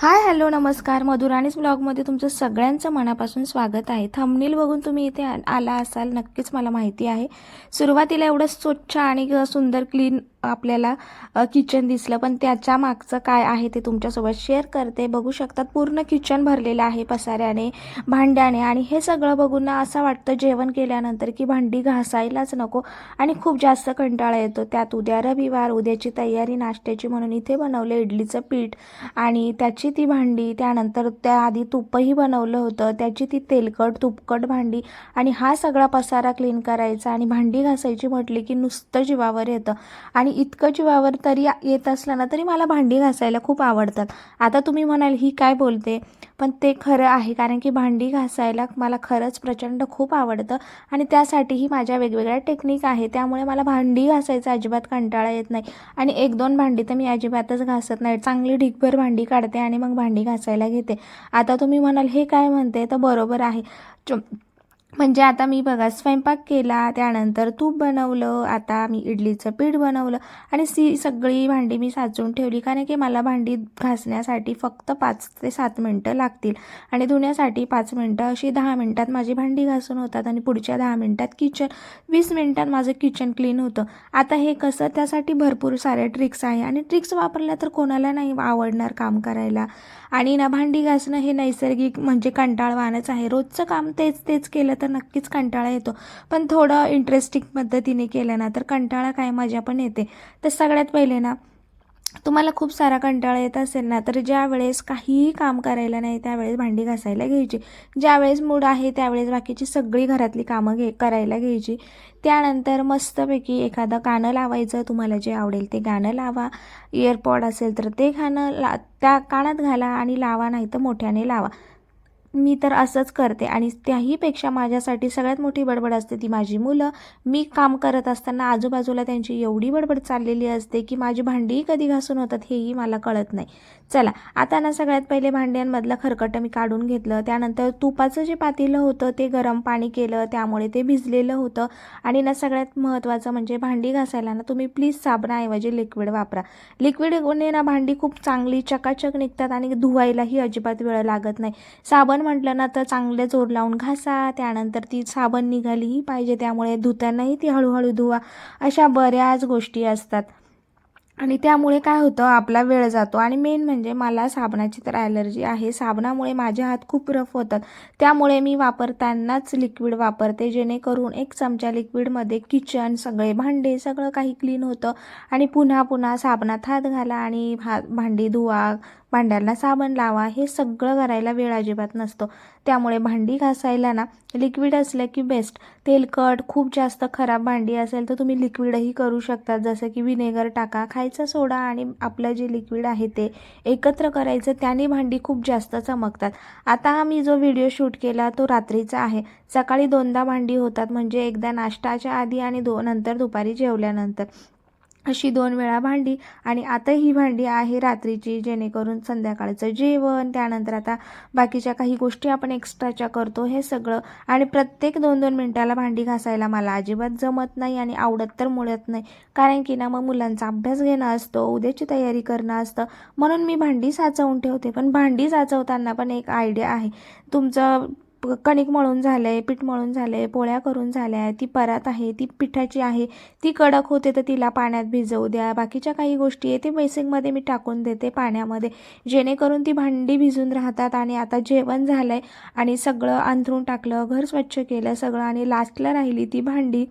Hi hello नमस्कार. मधुराणीच ब्लॉगमध्ये तुमचं सगळ्यांचं मनापासून स्वागत आहे. थंबनील बघून तुम्ही इथे आ- आला असाल नक्कीच मला माहिती आहे. सुरुवातीला एवढं स्वच्छ आणि सुंदर क्लीन आपल्याला किचन दिसलं. पण त्याच्या मागचं काय आहे ते तुमच्यासोबत शेअर करते. बघू शकतात पूर्ण किचन भरलेलं आहे पसाऱ्याने भांड्याने. आणि हे सगळं बघून ना असं वाटतं जेवण केल्यानंतर की भांडी घासायलाच नको आणि खूप जास्त कंटाळा येतो. त्यात उद्या रविवार उद्याची तयारी नाश्त्याची म्हणून इथे बनवलं इडलीचं पीठ आणि त्याची ती भांडी. त्यानंतर त्याआधी तुपही बनवलं होतं. त्याची ती तेलकट तुपकट भांडी आणि हा सगळा पसारा क्लीन करायचा आणि भांडी घासायची म्हटली की नुसतं जीवावर येतं. आणि आणि इतकं जीवावर तरी येत असलं ना तरी मला भांडी घासायला खूप आवडतात. आता तुम्ही म्हणाल ही काय बोलते? पण ते खरं आहे कारण की भांडी घासायला मला खरंच प्रचंड खूप आवडतं आणि त्यासाठीही माझ्या वेगवेगळ्या टेक्निक आहे त्यामुळे मला भांडी घासायचा अजिबात कंटाळा येत नाही. आणि एक दोन भांडी तर मी अजिबातच घासत नाही. चांगली ढिगभर भांडी काढते आणि मग भांडी घासायला घेते. आता तुम्ही म्हणाल हे काय म्हणते? तर बरोबर आहे. म्हणजे आता मी बघा स्वयंपाक केला त्यानंतर तूप बनवलं आता मी इडलीचं पीठ बनवलं आणि सी सगळी भांडी मी साचून ठेवली. कारण की मला भांडी घासण्यासाठी फक्त पाच ते सात मिनटं लागतील. आणि धुण्यासाठी पाच मिनटं अशी दहा मिनटात माझी भांडी घासून होतात आणि पुढच्या दहा मिनटात किचन वीस मिनटात माझं किचन क्लीन होतं. आता हे कसं त्यासाठी भरपूर साऱ्या ट्रिक्स आहे. आणि ट्रिक्स वापरल्या तर कोणाला नाही आवडणार काम करायला. आणि ना भांडी घासणं हे नैसर्गिक म्हणजे कंटाळवानच आहे. रोजचं काम तेच तेच केलं तर नक्कीच कंटाळा येतो. पण थोडं इंटरेस्टिंग पद्धतीने केलं ना तर कंटाळा काय मजा पण येते. तर सगळ्यात पहिले ना तुम्हाला खूप सारा कंटाळा येत असेल ना तर ज्या वेळेस काहीही काम करायला नाही त्यावेळेस भांडी घासायला घ्यायची. ज्यावेळेस मूड आहे त्यावेळेस बाकीची सगळी घरातली कामं घे करायला घ्यायची. त्यानंतर मस्तपैकी एखादं गाणं लावायचं तुम्हाला जे आवडेल ते गाणं लावा. इयरपॉड असेल तर ते गाणं ला त्या कानात घाला आणि लावा नाही तर मोठ्याने लावा. मी तर असंच करते आणि त्याहीपेक्षा माझ्यासाठी सगळ्यात मोठी बडबड असते ती माझी मुलं. मी काम करत असताना आजूबाजूला त्यांची एवढी बडबड चाललेली असते की माझी भांडीही कधी घासून होतात हेही मला कळत नाही. चला आता ना सगळ्यात पहिले भांड्यांमधलं खरकटं मी काढून घेतलं. त्यानंतर तुपाचं जे पातेलं होतं ते गरम पाणी केलं त्यामुळे ते भिजलेलं होतं. आणि ना सगळ्यात महत्त्वाचं म्हणजे भांडी घासायला ना तुम्ही प्लीज साबणाऐवजी लिक्विड वापरा. लिक्विडने ना भांडी खूप चांगली चकाचक निघतात आणि धुवायलाही अजिबात वेळ लागत नाही. साबण म्हटलं ना तर चांगले जोर लावून घासा त्यानंतर ती साबण निघालीही पाहिजे त्यामुळे धुतानाही ती हळूहळू धुवा. अशा बऱ्याच गोष्टी असतात. आणि त्यामुळे काय होतं आपला वेळ जातो. आणि मेन म्हणजे मला साबणाची तर ॲलर्जी आहे. साबणामुळे माझे हात खूप रफ होतात. त्यामुळे मी वापरतानाच लिक्विड वापरते जेणेकरून एक चमचा लिक्विडमध्ये किचन सगळे भांडे सगळं काही क्लीन होतं. आणि पुन्हा पुन्हा साबणात हात घाला आणि हात भांडी धुवा भांड्यांना साबण लावा हे सगळं करायला वेळ अजिबात नसतो. त्यामुळे भांडी घासायला ना लिक्विड असलं की बेस्ट तेलकट खूप जास्त खराब भांडी असेल तर तुम्ही लिक्विडही करू शकता जसं की विनेगर टाका खायचा सोडा आणि आपलं जे लिक्विड आहे ते एकत्र करायचं त्याने भांडी खूप जास्त चमकतात. आता आम्ही जो व्हिडिओ शूट केला तो रात्रीचा आहे. सकाळी दोनदा भांडी होतात म्हणजे एकदा नाश्ताच्या आधी आणि दो नंतर दुपारी जेवल्यानंतर. अशी दोन वेळा भांडी आणि आता ही भांडी आहे रात्रीची जेणेकरून संध्याकाळचं जेवण त्यानंतर आता बाकीच्या काही गोष्टी आपण एक्स्ट्राच्या करतो हे सगळं. आणि प्रत्येक दोन दोन मिनटाला भांडी घासायला मला अजिबात जमत नाही आणि आवडत तर मुळत नाही. कारण की ना मग मुलांचा अभ्यास घेणं असतो उद्याची तयारी करणं असतं. म्हणून मी भांडी साचवून ठेवते पण भांडी साचवताना पण एक आयडिया आहे. तुमचं प- कणिक मळून झालं आहे पीठ मळून झालं आहे पोळ्या करून झाल्या आहे ती परात आहे ती पिठाची आहे ती कडक होते तर तिला पाण्यात भिजवू द्या. बाकीच्या काही गोष्टी आहे ते बेसिंगमध्ये मी टाकून देते पाण्यामध्ये. जेणेकरून ती भांडी भिजून राहतात आणि आता जेवण झालं आहे आणि सगळं अंथरून टाकलं घर स्वच्छ केलं सगळं आणि लास्टला राहिली ती भांडी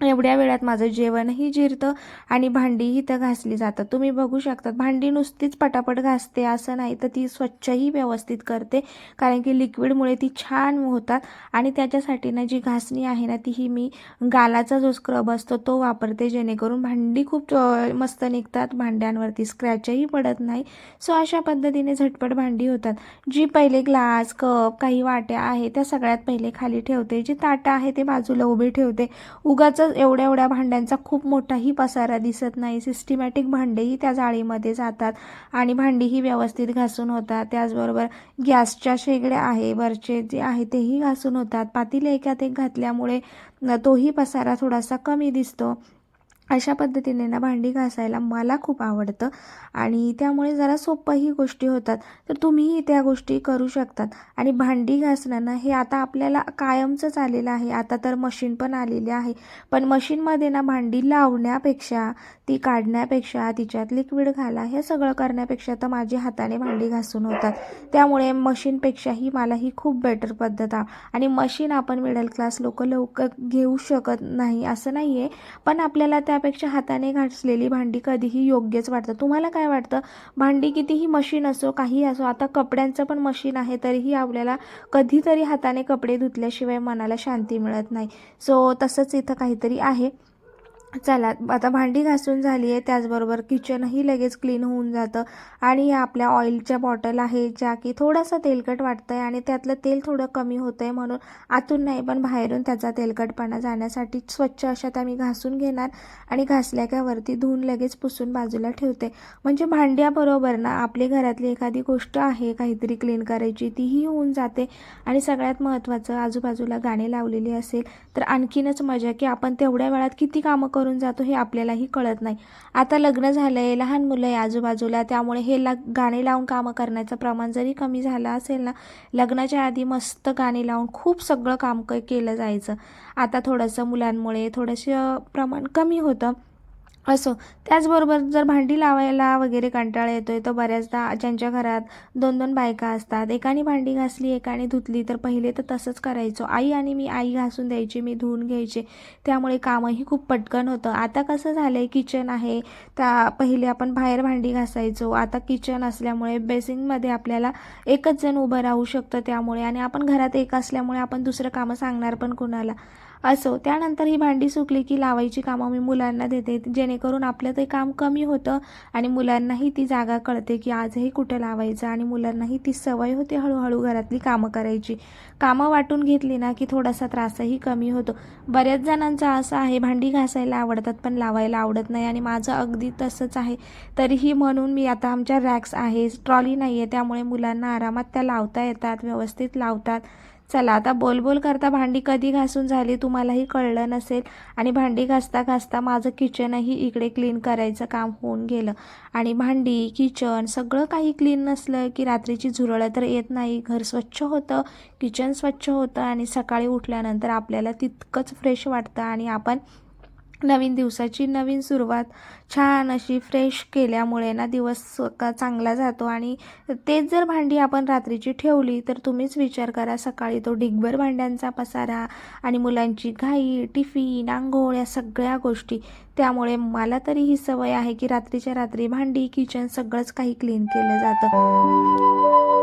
एवढ्या वेळात माझं जेवणही जिरतं आणि भांडीही तर घासली जातात. तुम्ही बघू शकतात भांडी नुसतीच पटापट घासते असं नाही तर ती स्वच्छही व्यवस्थित करते कारण की लिक्विडमुळे ती छान होतात आणि त्याच्यासाठी ना जी घासणी आहे ना तीही मी गालाचा जो स्क्रब असतो तो वापरते जेणेकरून भांडी खूप मस्त निघतात भांड्यांवरती स्क्रॅचही पडत नाही. सो अशा पद्धतीने झटपट भांडी होतात. जी पहिले ग्लास कप काही वाट्या आहे त्या सगळ्यात पहिले खाली ठेवते. जी ताटं आहे ते बाजूला उभी ठेवते. उगाचं एवढ्या एवढ्या भांड्यांचा खूप मोठाही पसारा दिसत नाही. सिस्टमॅटिक भांडेही त्या जाळीमध्ये जातात आणि भांडीही व्यवस्थित घासून होतात. त्याचबरोबर गॅसच्या शेगड्या आहे वरचे जे आहे तेही घासून होतात. पातील एकात एक घातल्यामुळे तोही पसारा थोडासा कमी दिसतो. अशा पद्धतीने ना भांडी घासायला मला खूप आवडतं. आणि त्यामुळे जरा सोपंही गोष्टी होतात. तर तुम्हीही त्या गोष्टी करू शकतात. आणि भांडी घासणं ना हे आता आपल्याला कायमचंच आलेलं आहे. आता तर मशीन पण आलेली आहे. पण मशीनमध्ये ना भांडी लावण्यापेक्षा ती काढण्यापेक्षा तिच्यात लिक्विड घाला हे सगळं करण्यापेक्षा तर माझी हाताने भांडी घासून होतात. त्यामुळे मशीनपेक्षाही मला ही खूप बेटर पद्धत आहे आणि मशीन आपण मिडल क्लास लोक लवकर घेऊ शकत नाही असं नाही आहे पण आपल्याला त्या त्यापेक्षा हाताने घासलेली भांडी कधीही योग्यच वाटतं तुम्हाला काय वाटतं? भांडी कितीही मशीन असो काही असो आता कपड्यांचं पण मशीन आहे तरीही आपल्याला कधीतरी हाताने कपडे धुतल्याशिवाय मनाला शांती मिळत नाही. सो तसंच इथं काहीतरी आहे. चला आता भांडी घासून झाली आहे त्याचबरोबर किचनही लगेच क्लीन होऊन जातं. आणि या आपल्या ऑइलच्या बॉटल आहे ज्या की थोडासा तेलकट वाटतं आहे आणि त्यातलं तेल थोडं कमी होतं आहे म्हणून आतून नाही पण बाहेरून त्याचा तेलकटपणा जाण्यासाठी स्वच्छ अशा त्या मी घासून घेणार आणि घासल्या का वरती धुवून लगेच पुसून बाजूला ठेवते. म्हणजे भांड्याबरोबर ना आपली घरातली एखादी गोष्ट आहे काहीतरी क्लीन करायची तीही होऊन जाते. आणि सगळ्यात महत्त्वाचं आजूबाजूला गाणे लावलेली असेल तर आणखीनच मजा की आपण तेवढ्या वेळात किती कामं करून जातो हे आपल्यालाही कळत नाही. आता लग्न झालं आहे लहान मुलं आहे आजूबाजूला त्यामुळे हे ला गाणे लावून कामं करण्याचं प्रमाण जरी कमी झालं असेल ना लग्नाच्या आधी मस्त गाणे लावून खूप सगळं काम क केलं जायचं. आता थोडंसं मुलांमुळे थोडंसं प्रमाण कमी होतं. असो. त्याचबरोबर जर भांडी लावायला वगैरे कंटाळा येतो आहे तर बऱ्याचदा ज्यांच्या घरात दोन दोन बायका असतात एकाने भांडी घासली एकाने धुतली तर पहिले तर तसंच करायचो. आई आणि मी आई घासून द्यायची मी धुवून घ्यायचे. त्यामुळे कामही खूप पटकन होतं. आता कसं झालं आहे किचन आहे त्या पहिले आपण बाहेर भांडी घासायचो. आता किचन असल्यामुळे बेसिनमध्ये आपल्याला एकच जण उभं राहू शकतं त्यामुळे आणि आपण घरात एक असल्यामुळे आपण दुसरं कामं सांगणार पण कुणाला. असो त्यानंतर ही भांडी सुकली की लावायची कामं मी मुलांना देते जेणेकरून आपलं ते काम कमी होतं आणि मुलांनाही ती जागा कळते की आजही कुठं लावायचं आणि मुलांनाही ती सवय होते हळूहळू घरातली कामं करायची. कामं वाटून घेतली ना की थोडासा त्रासही कमी होतो. बऱ्याच जणांचं असं आहे भांडी घासायला आवडतात पण लावायला आवडत नाही आणि माझं अगदी तसंच आहे. तरीही म्हणून मी आता आमच्या रॅक्स आहे ट्रॉली नाही आहे त्यामुळे मुलांना आरामात त्या लावता येतात व्यवस्थित लावतात. चला आता बोलबोल करता भांडी कधी घासून झाली तुम्हालाही कळलं नसेल. आणि भांडी घासता घासता माझं किचनही इकडे क्लीन करायचं काम होऊन गेलं. आणि भांडी किचन सगळं काही क्लीन नसलं की रात्रीची झुरळं तर येत नाही. घर स्वच्छ होतं किचन स्वच्छ होतं आणि सकाळी उठल्यानंतर आपल्याला तितकंच फ्रेश वाटतं आणि आपण नवीन दिवसाची नवीन सुरुवात छान अशी फ्रेश केल्यामुळे ना दिवस का चांगला जातो आणि तेच जर भांडी आपण रात्रीची ठेवली तर तुम्हीच विचार करा सकाळी तो ढिगभर भांड्यांचा पसारा आणि मुलांची घाई टिफिन आंघोळ या सगळ्या गोष्टी. त्यामुळे मला तरी ही सवय आहे की रात्रीच्या रात्री भांडी किचन सगळंच काही क्लीन केलं जातं.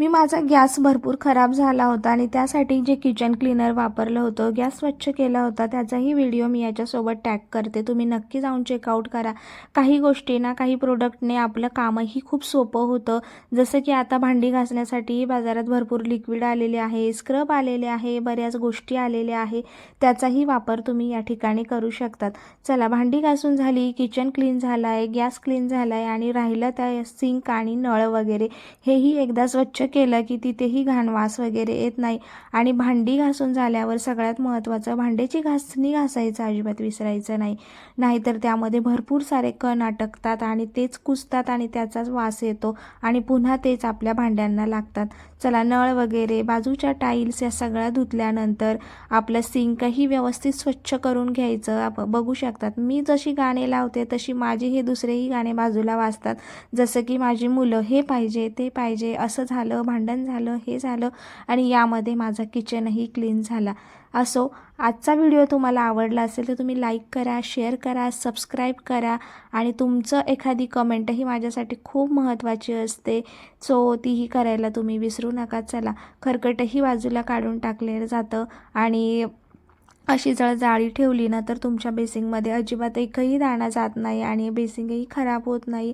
मी माझा गॅस भरपूर खराब झाला होता आणि त्यासाठी जे किचन क्लीनर वापरलं होतं गॅस स्वच्छ केला होता त्याचाही व्हिडिओ मी याच्यासोबत टॅग करते. तुम्ही नक्की जाऊन चेकआउट करा. काही गोष्टींना काही प्रोडक्टने आपलं कामही खूप सोपं होतं. जसं की आता भांडी घासण्यासाठी बाजारात भरपूर लिक्विड आलेले आहे स्क्रब आलेले आहे बऱ्याच गोष्टी आलेल्या आहे. त्याचाही वापर तुम्ही या ठिकाणी करू शकतात. चला भांडी घासून झाली किचन क्लीन झालं आहे गॅस क्लीन झाला आहे आणि राहिलं त्या सिंक आणि नळ वगैरे हेही एकदा स्वच्छ केलं की तिथेही घाण वास वगैरे येत नाही. आणि भांडी घासून झाल्यावर सगळ्यात महत्त्वाचं भांड्याची घासणी घासायचं अजिबात विसरायचं नाही. नाहीतर त्यामध्ये भरपूर सारे कण अटकतात आणि तेच कुसतात आणि त्याचाच वास येतो आणि पुन्हा तेच आपल्या भांड्यांना लागतात. चला नळ वगैरे बाजूच्या टाईल्स या सगळ्या धुतल्यानंतर आपलं सिंकही व्यवस्थित स्वच्छ करून घ्यायचं. आप बघू शकतात. मी जशी गाणे लावते तशी माझी हे दुसरेही गाणे बाजूला वाजतात. जसं की माझी मुलं हे पाहिजे ते पाहिजे असं झालं भांडण झालं हे झालं आणि यामध्ये माझा किचनही क्लीन झाला. असो आजचा व्हिडिओ तुम्हाला आवडला असेल तर तुम्ही लाईक करा शेअर करा सबस्क्राईब करा आणि तुमचं एखादी कमेंटही माझ्यासाठी खूप महत्त्वाची असते. सो तीही करायला तुम्ही विसरू नका. चला खरकटही बाजूला काढून टाकले जातं आणि अशी जर जाळी ठेवली ना तर तुमच्या बेसिंगमध्ये अजिबात एकही दाणा जात नाही आणि बेसिंगही खराब होत नाही.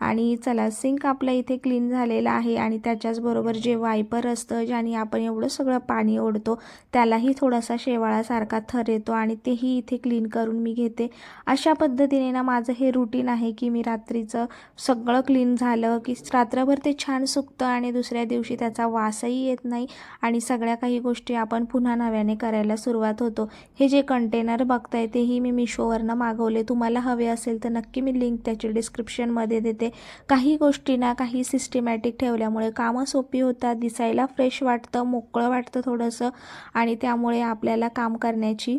आणि चला सिंक आपलं इथे क्लीन झालेला आहे आणि त्याच्याचबरोबर जे वायपर असतं ज्याने आपण एवढं सगळं पाणी ओढतो त्यालाही थोडासा शेवाळासारखा थर येतो आणि तेही इथे क्लीन करून मी घेते. अशा पद्धतीने ना माझं हे रुटीन आहे की मी रात्रीचं सगळं क्लीन झालं की रात्रभर ते छान सुकतं आणि दुसऱ्या दिवशी त्याचा वासही येत नाही आणि सगळ्या काही गोष्टी आपण पुन्हा नव्याने करायला सुरुवात होतो. हे जे कंटेनर बघताय तेही मी मिशोवरनं मागवले. तुम्हाला हवे असेल तर नक्की मी लिंक त्याची डिस्क्रिप्शनमध्ये देते. काही गोष्टींना काही सिस्टमॅटिक ठेवल्यामुळे कामं सोपी होतात दिसायला फ्रेश वाटतं मोकळं वाटतं थोडंसं आणि त्यामुळे आपल्याला काम करण्याची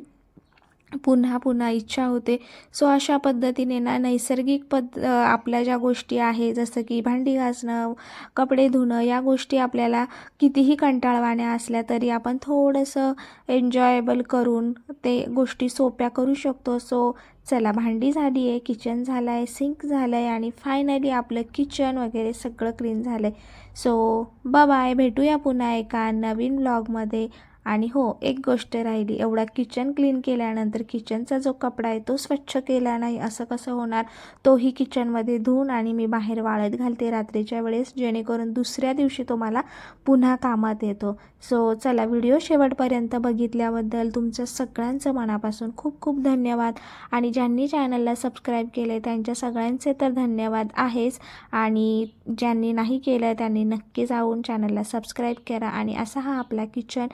पुन्हा पुन्हा इच्छा होते. सो अशा पद्धतीने ना नैसर्गिक पद आपल्या ज्या गोष्टी आहे जसं की भांडी घासणं कपडे धुणं या गोष्टी आपल्याला कितीही कंटाळवाण्या असल्या तरी आपण थोडंसं एन्जॉयबल करून ते गोष्टी सोप्या करू शकतो. सो चला भांडी झाली आहे किचन झालं आहे सिंक झालं आहे आणि फायनली आपलं किचन वगैरे सगळं क्लीन झालं आहे सो बाय भेटूया पुन्हा एका नवीन ब्लॉगमध्ये आणि हो एक गोष्ट राहिली. एवढा किचन क्लीन केल्यानंतर किचनचा जो कपडा आहे तो स्वच्छ केला नाही असं कसं होणार? तोही किचनमध्ये धुवून आणि मी बाहेर वाळत घालते रात्रीच्या वेळेस जेणेकरून दुसऱ्या दिवशी तो मला पुन्हा कामात येतो. सो चला व्हिडिओ शेवटपर्यंत बघितल्याबद्दल तुमचं सगळ्यांचं मनापासून खूप खूप धन्यवाद. आणि ज्यांनी चॅनलला सबस्क्राईब केले त्यांच्या सगळ्यांचे तर धन्यवाद आहेच. आणि ज्यांनी नाही केलं त्यांनी नक्की जाऊन चॅनलला सबस्क्राईब करा. आणि असा हा आपला किचन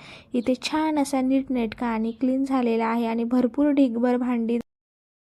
इथे छान असा नीटनेटका आणि क्लीन झालेला आहे आणि भरपूर ढिगभर भांडी